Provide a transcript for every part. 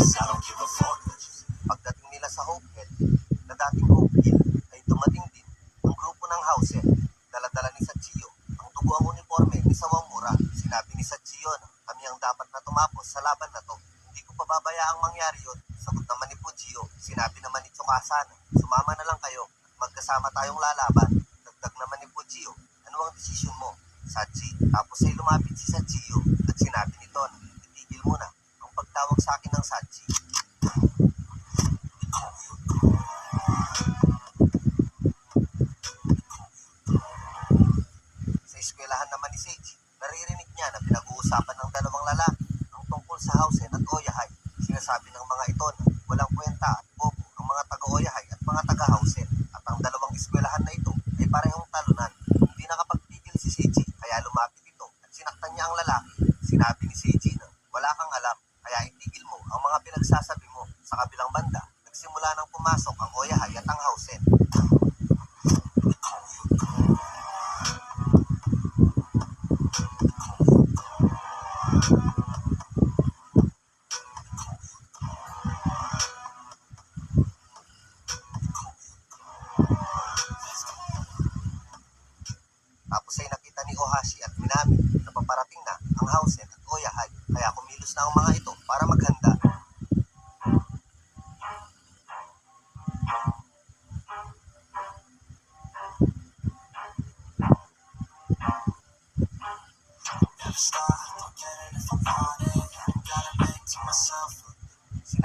I don't give a fuck. Pagdating nila sa Hopewell, na dating Hopewell ay dumating din ang grupo ng Housel, eh. daladala ni Sachio. Ang dugo ang uniforme ni Sawamura. Sinabi ni Sachio na kami ang dapat na tumapos sa laban na to. Hindi ko pababayaang mangyari yun. Sagot naman ni Fujio. Sinabi naman ni Tsukasa sumama na lang kayo at magkasama tayong lalaban.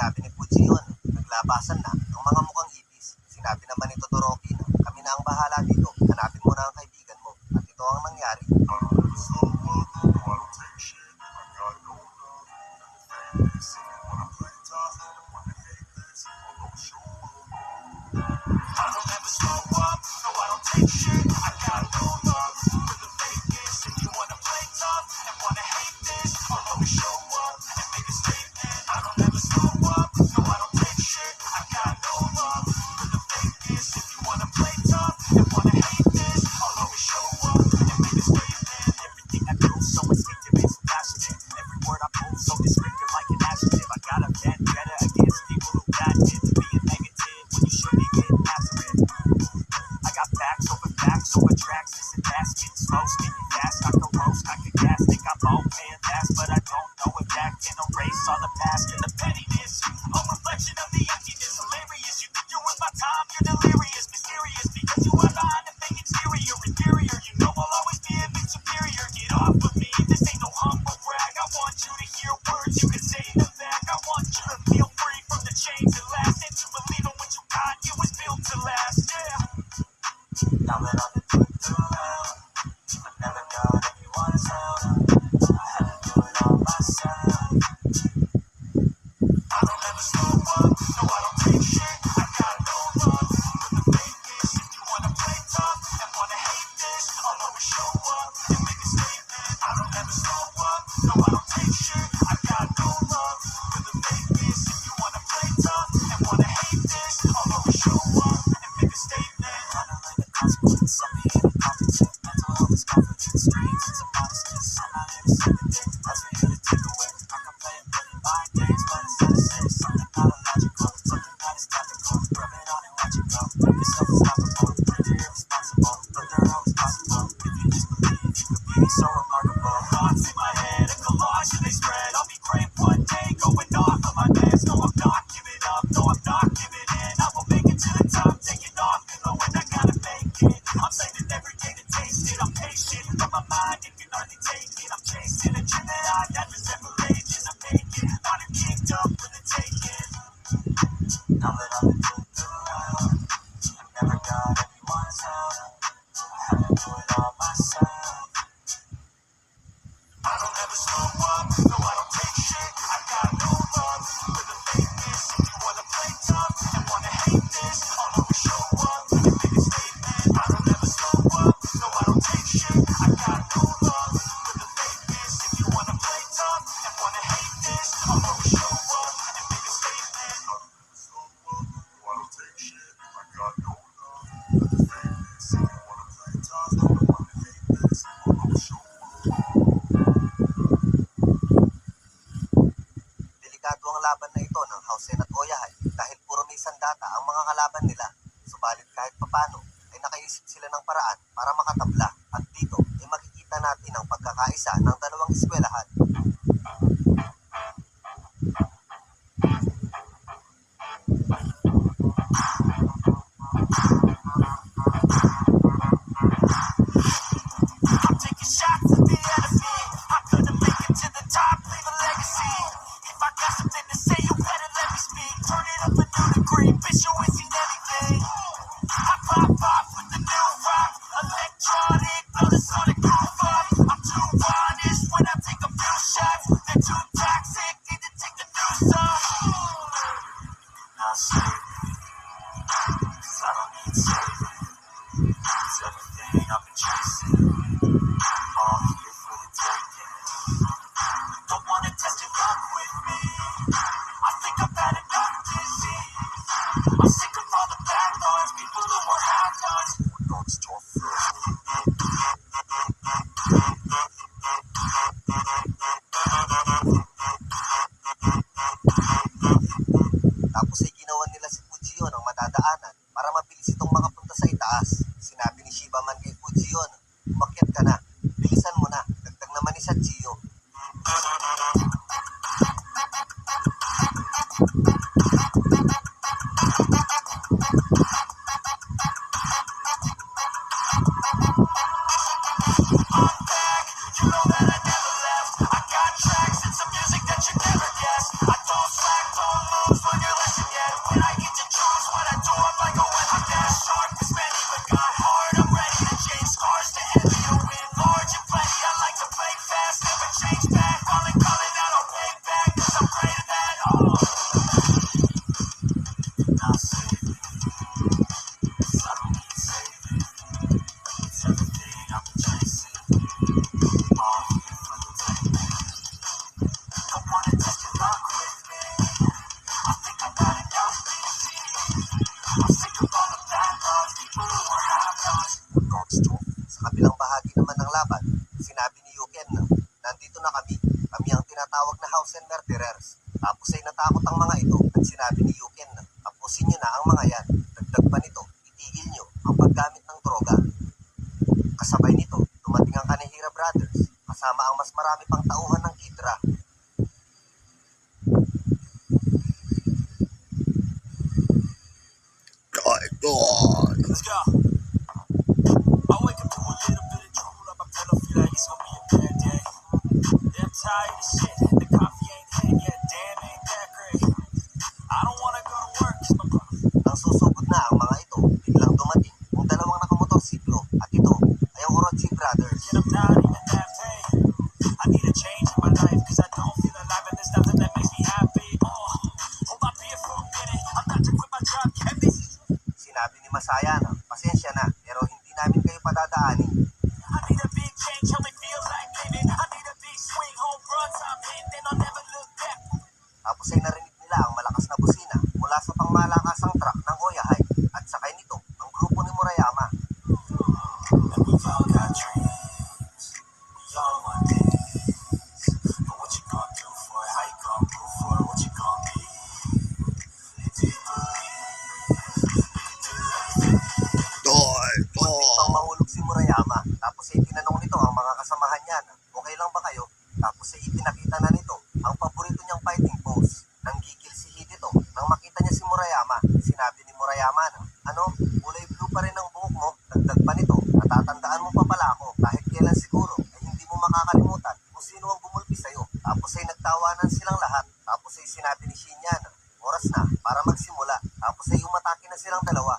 natin ni Pucci yun. Naglabasan na. back in a race on the past and the pettiness. never slow up. So I Estamos lá. Jose at Oyahay dahil puro may sandata ang mga kalaban nila. Subalit kahit papano ay nakaisip sila ng paraan para makatabla at dito ay makikita natin ang pagkakaisa ng dalawang eskwela nito, dumating ang Kanihira Brothers kasama ang mas marami pang tauhan ng Kidra. Let's go! I need a check. magsimula tapos ay umatake na silang dalawa.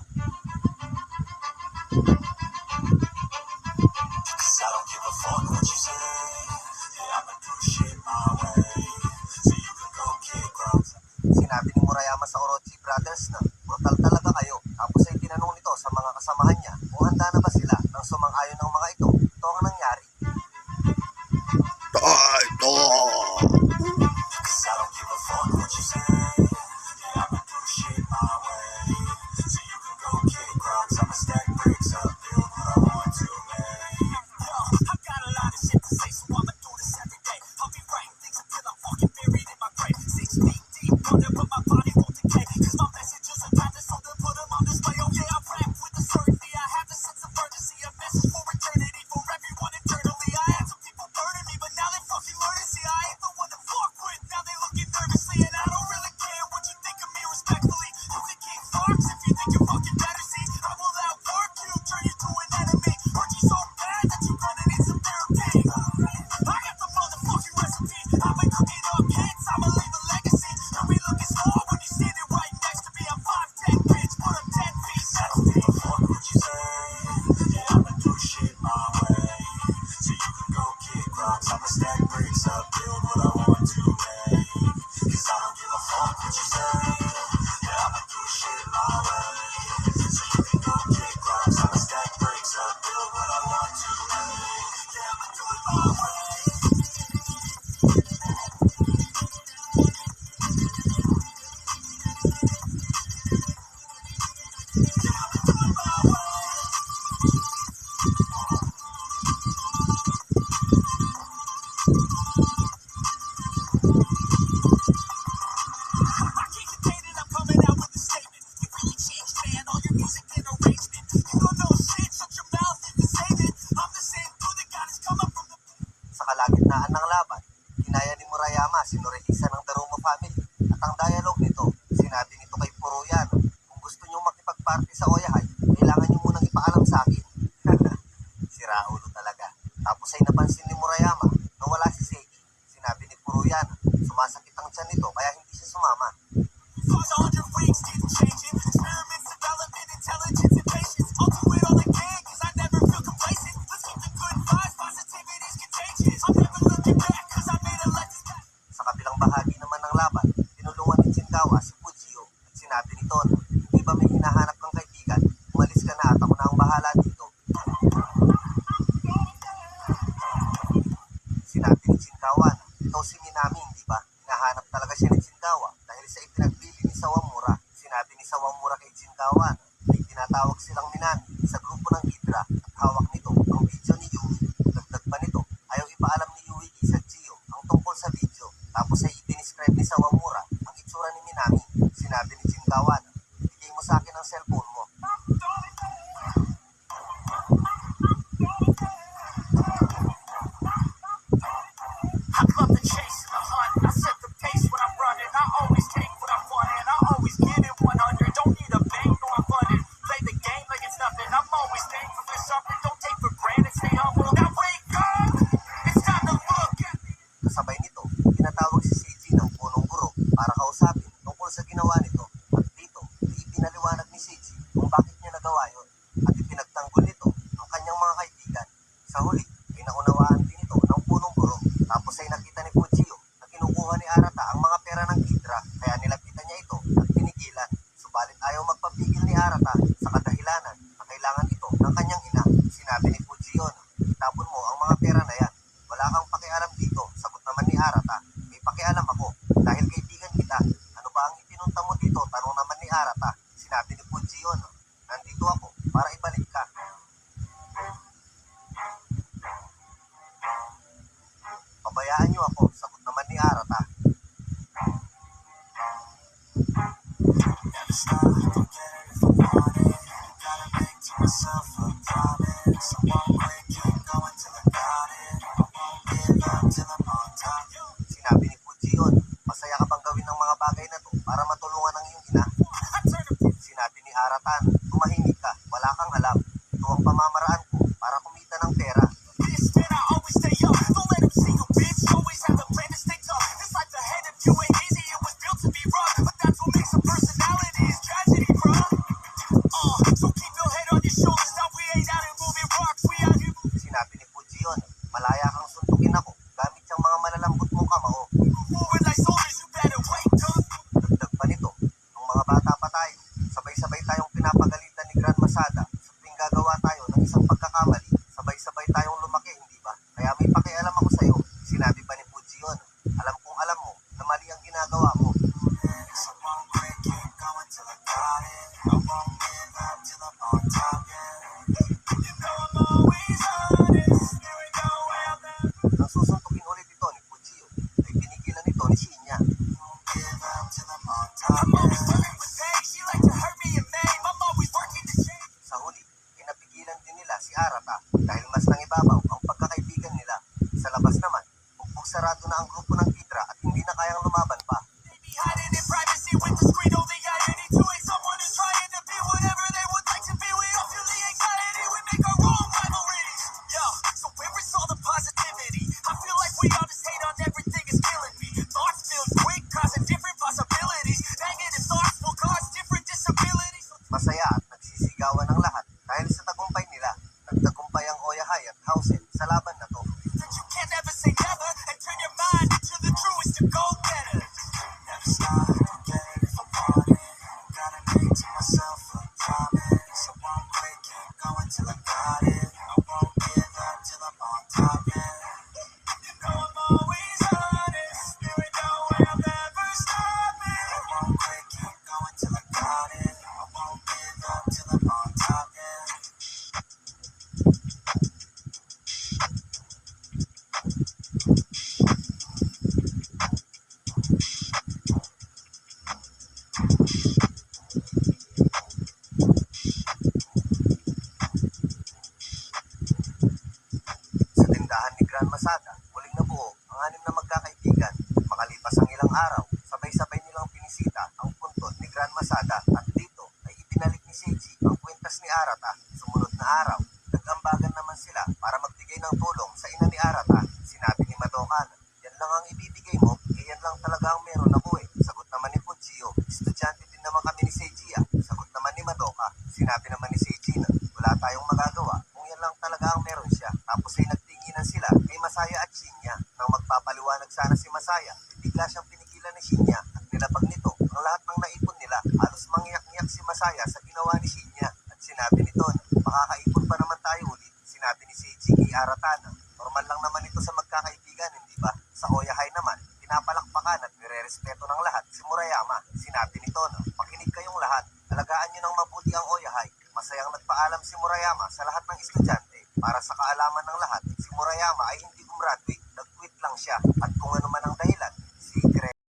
así lo registré. করব fauna Hayaan niyo ako. Sagot naman ni Arata. Ah. Gotta start Nagpapaliwanag sana si Masaya, bigla siyang pinigilan ni Shinya at nilapag nito ang lahat ng naipon nila. Halos mangyak-ngyak si Masaya sa